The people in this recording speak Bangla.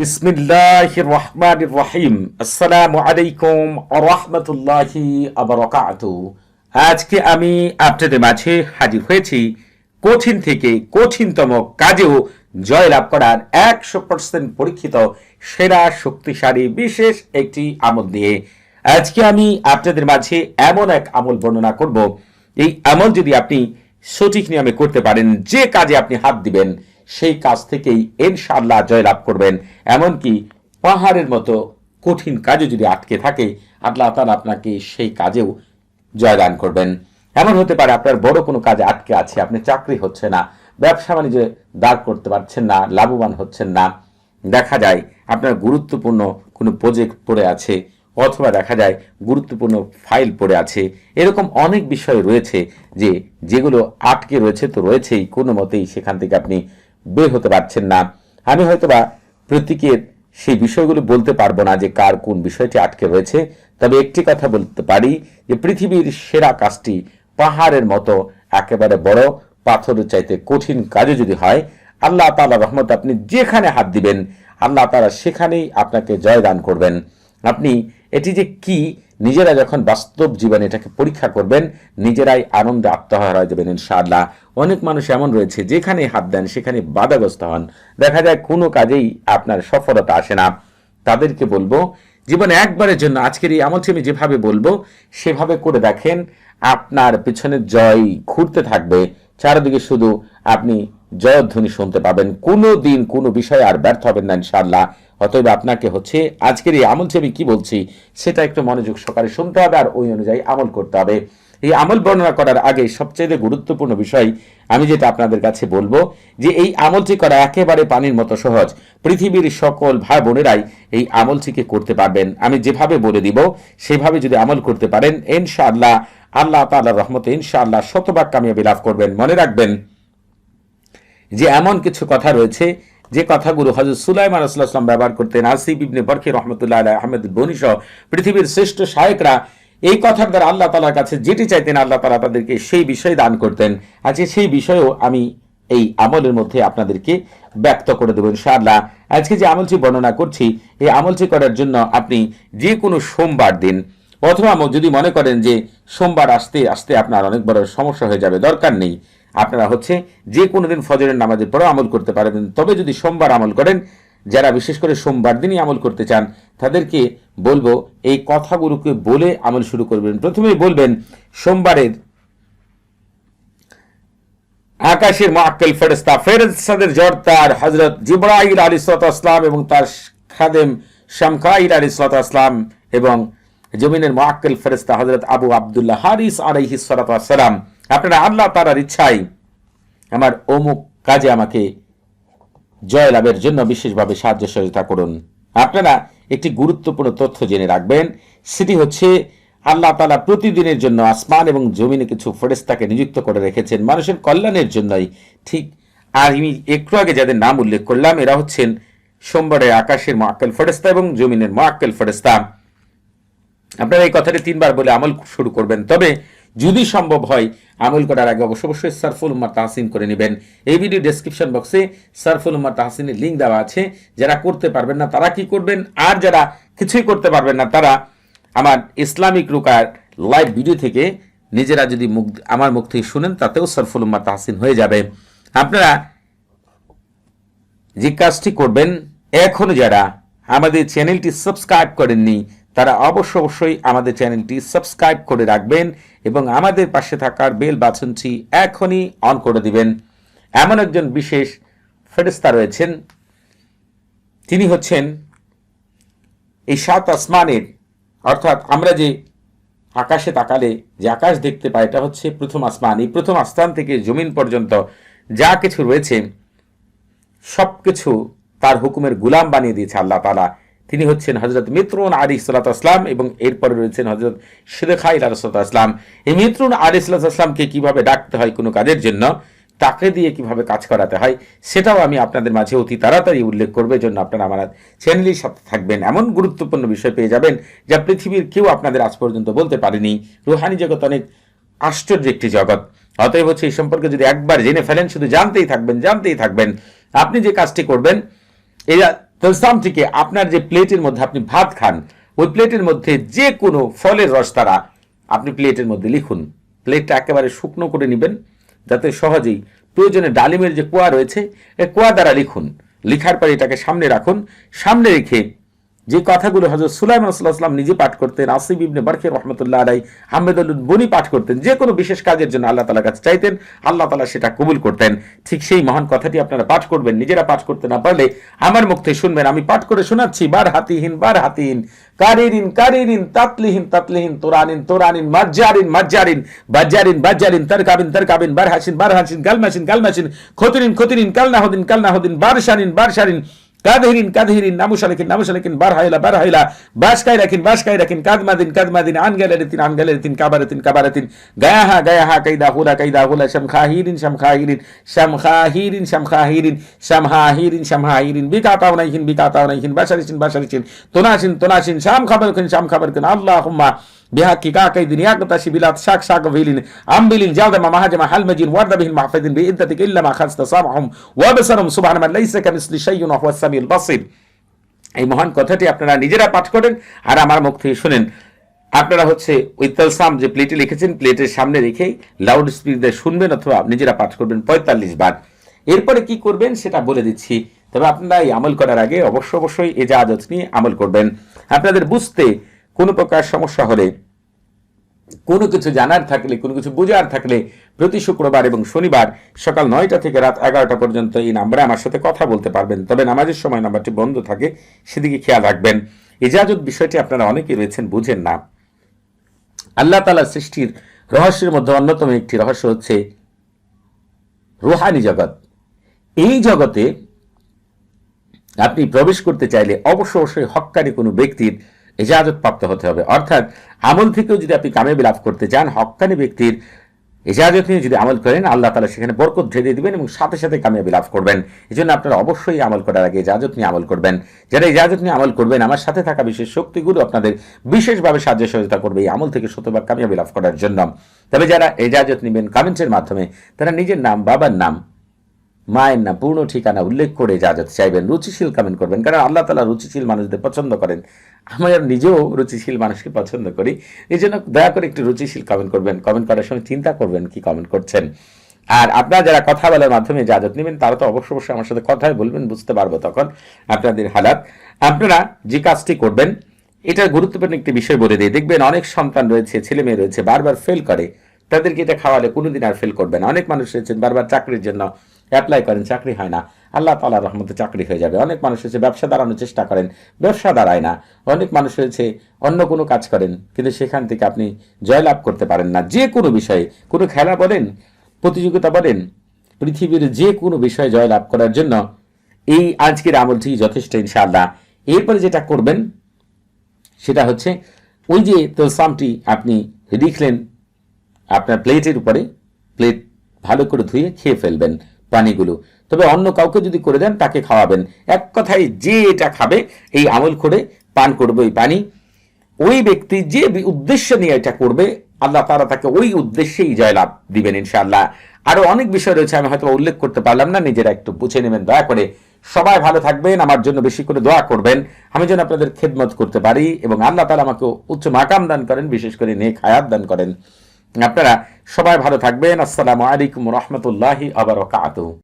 বিসমিল্লাহ রহমান রহিম আসসালামু আলাইকুম রহমতুল্লাহি আবরকাত আজকে আমি আপনাদের মাঝে হাজির হয়েছি কঠিন থেকে কঠিনতম কাজেও জয়লাভ করার একশো পার্সেন্ট পরীক্ষিত, সেরা, শক্তিশালী, বিশেষ একটি আমল নিয়ে। আজকে আমি আপনাদের মাঝে এমন এক আমল বর্ণনা করব। এই আমল যদি আপনি সঠিক নিয়মে করতে পারেন, যে কাজে আপনি হাত দিবেন সেই কাজ থেকেই ইনশাআল্লাহ জয়লাভ করবেন। এমনকি পাহাড়ের মতো কঠিন কাজে যদি আটকে থাকে, আল্লাহ তাআলা আপনাকে সেই কাজেও জয়দান করবেন। এমন হতে পারে আপনার বড় কোনো কাজে আটকে আছে, আপনি চাকরি হচ্ছে না, ব্যবসা বাণিজ্যে দাঁড় করতে পারছেন না, লাভবান হচ্ছেন না। দেখা যায় আপনার গুরুত্বপূর্ণ কোনো প্রজেক্ট পড়ে আছে, অথবা দেখা যায় গুরুত্বপূর্ণ ফাইল পড়ে আছে। এরকম অনেক বিষয় রয়েছে যে, যেগুলো আটকে রয়েছে তো রয়েছেই, কোনো মতেই সেখান থেকে আপনি বের হতে পারছেন না। আমি হয়তোবা প্রতীকের সেই বিষয়গুলো বলতে পারব না যে কার কোন বিষয়টি আটকে রয়েছে। তবে একটি কথা বলতে পারি যে পৃথিবীর সেরা কাজটি পাহাড়ের মতো একেবারে বড়, পাথরের চাইতে কঠিন কাজে যদি হয়, আল্লাহ তাআলা রহমত আপনি যেখানে হাত দিবেন, আল্লাহ তাআলা সেখানেই আপনাকে জয়দান করবেন। আপনি এটি যে কি, নিজেরা যখন বাস্তব জীবনে এটাকে পরীক্ষা করবেন, নিজেরাই আনন্দে আত্মহারা হয়ে যাবেন, ইনশাআল্লাহ। অনেক মানুষ এমন রয়েছে, যেখানে হাত দেন, সেখানে বাধাগ্রস্ত হন। দেখা যায় কোনো কাজেই আপনার সফলতা আসে না। তাদেরকে বলব, জীবনে একবারের জন্য আজকের এই আমলটি আমি যেভাবে বলব, সেভাবে করে দেখেন, আপনার পিছনে জয় ঘুরতে থাকবে। চারিদিকে শুধু আপনি জয়ধ্বনি শুনতে পাবেন। কোনো দিন কোনো বিষয়ে আর ব্যর্থ হবেন না, ইনশাআল্লাহ। অতএব আপনাকে হচ্ছে আজকের এই আমলটি আমি কি বলছি, সেটা একটু মনোযোগ সহকারে শুনতে হবে আর ওই অনুযায়ী আমল করতে হবে। এই আমল বর্ণনা করার আগে সবচেয়ে গুরুত্বপূর্ণ বিষয় আমি যেটা আপনাদের কাছে বলব, যে এই আমলটি করা একেবারে পানির মতো সহজ। পৃথিবীর সকল ভাই বোনেরাই এই আমলটিকে করতে পারবেন। আমি যেভাবে বলে দিব, সেভাবে যদি আমল করতে পারেন, ইনশাআল্লাহ আল্লাহ তাআলার রহমতে ইনশাআল্লাহ শতভাগ কামিয়াবি লাভ করবেন। মনে রাখবেন যে এমন কিছু কথা রয়েছে যে কথাগুলো হজরত সুলাইমান আসলাম ব্যবহার করতেন, আসিফ ইবনে বরকি রহমতুল্লাহ আলাই আহমেদ বনিস পৃথিবীর শ্রেষ্ঠ শায়করা, এই কথার দ্বারা আল্লাহ তালার কাছে যেটি চাইতেন, আল্লাহ তালা তাদেরকে সেই বিষয় দান করতেন। আজকে সেই বিষয়েও আমি এই আমলের মধ্যে আপনাদেরকে ব্যক্ত করে দেবো ইনশাআল্লাহ। আজকে যে আমলটি বর্ণনা করছি, এই আমলটি করার জন্য আপনি যে কোনো সোমবার দিন, অথবা যদি মনে করেন যে সোমবার আসতে আসতে আপনার অনেক বড় সমস্যা হয়ে যাবে, দরকার নেই আপনারা হচ্ছে যে কোনো দিন ফজরের নামাজের পরেও আমল করতে পারবেন। তবে যদি সোমবার আমল করেন, যারা বিশেষ করে সোমবার দিনই আমল করতে চান, তাদেরকে বলব এই কথাগুলোকে বলে আমল শুরু করবেন। প্রথমেই বলবেন, সোমবারের আকাশের মাক্কেল ফেরেস্তা ফেরেস্তাদের জর্তার হজরত জিব্রাইল আলী আসলাম এবং তার খাদেম শামকাইল আলী আসলাম এবং জমিনের মাক্কেল ফেরেস্তা হজরত আবু আবদুল্লাহ হারিস আলাইহি সালাম আপনারা আল্লাহ তারার ইচ্ছাই আমার অমুক কাজে আমাকে জয় লাভের জন্য বিশেষভাবে সাহায্য সহযোগিতা করুন। আপনারা একটি গুরুত্বপূর্ণ তথ্য জেনে রাখবেন। সেটি হচ্ছে, আল্লাহ তালা প্রতিদিনের জন্য আসমান এবং জমিনে কিছু ফেরেস্তাকে নিযুক্ত করে রেখেছেন। মানুষের কল্যাণের জন্যই। ঠিক আর আমি একটু আগে যাদের নাম উল্লেখ করলাম, এরা হচ্ছেন সোমবারে আকাশের মাক্কেল ফেরেস্তা এবং জমিনের মাক্কেল ফেরেস্তা আপনারা এই কথাটি তিনবার বলে আমল শুরু করবেন। তবে যদি সম্ভব হয়, আমল করার আগে অবশ্য অবশ্যই সারফুল উম্মার তাহসিন করে নেবেন। এই ভিডিও ডেসক্রিপশন বক্সে সারফুল উম্মার তাহসিনের লিঙ্ক দেওয়া আছে। যারা করতে পারবেন না, তারা কি করবেন? আর যারা কিছুই করতে পারবেন না, তারা আমার ইসলামিক রুকার লাইভ ভিডিও থেকে নিজেরা যদি মুখ, আমার মুখ থেকে শুনেন, তাতেও সারফুল উম্মার তাহসিন হয়ে যাবে। আপনারা যে কাজটি করবেন, এখনও যারা আমাদের চ্যানেলটি সাবস্ক্রাইব করেননি তারা অবশ্য অবশ্যই আমাদের চ্যানেলটি সাবস্ক্রাইব করে রাখবেন এবং আমাদের পাশে থাকার বেল বাটনটি এখনই অন করে দিবেন। এমন একজন বিশেষ ফেরিস্তা রয়েছেন। তিনি হচ্ছেন এই সাত আসমানের, অর্থাৎ আমরা যে আকাশে তাকালে যে আকাশ দেখতে পাই, এটা হচ্ছে প্রথম আসমান। এই প্রথম আসমান থেকে জমিন পর্যন্ত যা কিছু রয়েছে সব কিছু তার হুকুমের গুলাম বানিয়ে দিয়েছে আল্লাহ তালা তিনি হচ্ছেন হজরত মিত্রুন আলী সালাতাম এবং এরপরে রয়েছেন হজরত শেখাই সালাতাম এই মিত্রুন আলী সালাতামকে কীভাবে ডাকতে হয় কোনো কাজের জন্য, তাকে দিয়ে কীভাবে কাজ করাতে হয়, সেটাও আমি আপনাদের মাঝে অতি তাড়াতাড়ি উল্লেখ করবে। জন্য আপনারা আমার চ্যানেলের সাথে থাকবেন। এমন গুরুত্বপূর্ণ বিষয় পেয়ে যাবেন যা পৃথিবীর কেউ আপনাদের আজ পর্যন্ত বলতে পারেনি। রুহানি জগৎ অনেক আশ্চর্য একটি জগৎ। অতএব হচ্ছে এই সম্পর্কে যদি একবার জেনে ফেলেন, শুধু জানতেই থাকবেন জানতেই থাকবেন। আপনি যে কাজটি করবেন, এরা তলসামটিকে আপনার যে প্লেটের মধ্যে আপনি ভাত খান, ওই প্লেটের মধ্যে যে কোনো ফলের রস তারা আপনি প্লেটের মধ্যে লিখুন। প্লেটটা একেবারে শুকনো করে নেবেন, যাতে সহজেই প্রয়োজনে ডালিমের যে কোয়া রয়েছে, এ কোয়া দ্বারা লিখুন। লিখার পরে এটাকে সামনে রাখুন। সামনে রেখে যে কথাগুলো হজরত সুলাইমান সাল্লাহাম নিজে পাঠ করতেন আসিব ইবনে বারকে রহমতুল্লাহ আলাই আহমেদুল বনি পাঠ করতেন, যে কোনো বিশেষ কাজের জন্য আল্লাহ তালার কাছে চাইতেন, আল্লাহ তালা সেটা কবুল করতেন। ঠিক সেই মহান কথাটি আপনারা পাঠ করবেন, নিজেরা পাঠ করতে না পারলে আমার মুখ শুনবেন, আমি পাঠ করে শোনাচ্ছি, বার হাতিহীন বার হাতিহীন, কারিরিন কারিরিন, তাতলিহীন তাতলিহীন, তোরানিন তোরানিন, মাজ্জারিন মাজ্জারিন, বাজ্জারিন বাজ্জারিন, তারকাবিন তারকাবিন বার হাসিন বার হাসিন গালমাসিন গালমাসিন, খতিরিন খতিরিন কালনাহদিন কালনাহদিন বারশারিন বারশারিন كادهن كادهن نامشلكن نامشلكن برهيلا برهيلا باشكايلكن باشكايلكن كادمادن كادمادن عنجلتن عنجلتن كبرتن كبرتن غياها غياها كيدا هولا كيدا هولا شمخاهيرين شمخاهيرين شمخاهيرين شمخاهيرين شمهاهيرين شمهاهيرين بكاتاونايهن بكاتاونايهن بشرشن بشرشن تناشن تناشن شام خبركن شام خبركن اللهم بحقك كاكي دنيا قطاشي بلات شاك شاك فيلين أمبلين جلد ما مهاجم حلمجين ورد بهن محفظ بإنتتك إلا ما خلصت سامعهم وبصرهم سبحان من ليس كمثل شيء وهو السميع সামিউল বাসির। এই মহান কথাটি আপনারা নিজেরা পাঠ করেন আর আমার মুখ থেকে শুনেন। আপনারা হচ্ছে ইতালসাম যে প্লেটে লিখেছেন, প্লেটের সামনে রেখেই লাউড স্পিকার শুনবেন অথবা নিজেরা পাঠ করবেন পঁয়তাল্লিশ বার। এরপরে কি করবেন সেটা বলে দিচ্ছি। তবে আপনারা এই আমল করার আগে অবশ্য অবশ্যই এ জাহাজত নিয়ে আমল করবেন। আপনাদের বুঝতে কোনো প্রকার সমস্যা হলে কোনো কিছু জানার থাকলে, কোনো কিছু বোঝার থাকলে প্রতি শুক্রবার এবং শনিবার সকাল নয়টা থেকে রাত এগারোটা পর্যন্ত এই নাম্বারে আমার সাথে কথা বলতে পারবেন। তবে নামাজের সময় নাম্বারটি বন্ধ থাকে, সেদিকে খেয়াল রাখবেন। ইজাজত বিষয়টি আপনারা অনেকেই রয়েছেন, বুঝেন না। আল্লাহ তালা সৃষ্টির রহস্যের মধ্যে অন্যতম একটি রহস্য হচ্ছে রুহানি জগৎ। এই জগতে আপনি প্রবেশ করতে চাইলে অবশ্য অবশ্যই হক্কানি কোনো ব্যক্তির এজাজত প্রাপ্ত হতে হবে। অর্থাৎ আমল থেকেও যদি আপনি কামিয়াবি লাভ করতে চান, হক্কানি ব্যক্তির এজাজত নিয়ে যদি আমল করেন, আল্লাহ তালা সেখানে বরকত ঢেলে দিবেন এবং সাথে সাথে কামিয়াবি লাভ করবেন। এই জন্য আপনারা অবশ্যই আমল করার আগে ইজাজত নিয়ে আমল করবেন। যারা ইজাজত নিয়ে আমল করবেন, আমার সাথে থাকা বিশেষ শক্তিগুলো আপনাদের বিশেষভাবে সাহায্য সহযোগিতা করবে এই আমল থেকে শতভাগ কামিয়াবি লাভ করার জন্য। তবে যারা এজাজত নেবেন কমেন্টসের মাধ্যমে, তারা নিজের নাম, বাবার নাম মায়ের না, পূর্ণ ঠিকানা উল্লেখ করে ইজাজত চাইবেন, রুচিশীল কমেন্ট করবেন। কারণ আল্লাহ তালা রুচিশীল মানুষদের পছন্দ করেন। আমি নিজেও রুচিশীল মানুষকে পছন্দ করি। এই জন্য দয়া করে একটু রুচিশীল কমেন্ট করবেন। কমেন্ট করার সময় চিন্তা করবেন কি কমেন্ট করছেন। আর আপনারা যারা কথা বলার মাধ্যমে ইজাজত নেবেন, তারা তো অবশ্য অবশ্যই আমার সাথে কথাই বলবেন, বুঝতে পারব তখন আপনাদের হালাত। আপনারা যে কাজটি করবেন এটা গুরুত্বপূর্ণ একটি বিষয় বলে দিয়ে দেখবেন অনেক সন্তান রয়েছে, ছেলে মেয়ে রয়েছে, বারবার ফেল করে। তাদেরকে এটা খাওয়ালে কোনোদিন আর ফেল করবে না। অনেক মানুষ রয়েছেন বারবার চাকরির জন্য অ্যাপ্লাই করেন, চাকরি হয় না। আল্লাহ তালার রহমতে চাকরি হয়ে যাবে। অনেক মানুষ হয়েছে ব্যবসা দাঁড়ানোর চেষ্টা করেন, ব্যবসা দাঁড়ায় না। অনেক মানুষ হয়েছে অন্য কোনো কাজ করেন, কিন্তু সেখান থেকে আপনি জয়লাভ করতে পারেন না। যে কোনো বিষয়ে, কোনো খেলা বলেন, প্রতিযোগিতা বলেন, পৃথিবীর যে কোনো বিষয়ে জয়লাভ করার জন্য এই আজকের আমলটি যথেষ্ট ইনশাআল্লাহ। এরপরে যেটা করবেন, সেটা হচ্ছে ওই যে তোলসামটি আপনি লিখলেন আপনার প্লেটের উপরে, প্লেট ভালো করে ধুয়ে খেয়ে ফেলবেন। পানিগুলো। তবে অন্য কাউকে যদি করে দেন, তাকে খাওয়াবেন। এক কথায় যে এটা খাবে, এই আমল করে পান করবে ওই পানি। ওই ব্যক্তি যে উদ্দেশ্য নিয়ে এটা করবে, আল্লাহ তারা তাকে ওই উদ্দেশ্যেই জয়লাভ দিবেন ইনশাআল্লাহ। আরও অনেক বিষয় রয়েছে, আমি হয়তো উল্লেখ করতে পারলাম না, নিজেরা একটু বুঝে নেবেন, দয়া করে সবাই ভালো থাকবেন, আমার জন্য বেশি করে দোয়া করবেন। আমি যেন আপনাদের খেদমত করতে পারি এবং আল্লাহ তালা আমাকে উচ্চ মাকাম দান করেন, বিশেষ করে নেক হায়াত দান করেন। আপনারা সবাই ভালো থাকবেন। আসসালামু আলাইকুম রহমতুল্লাহি আবার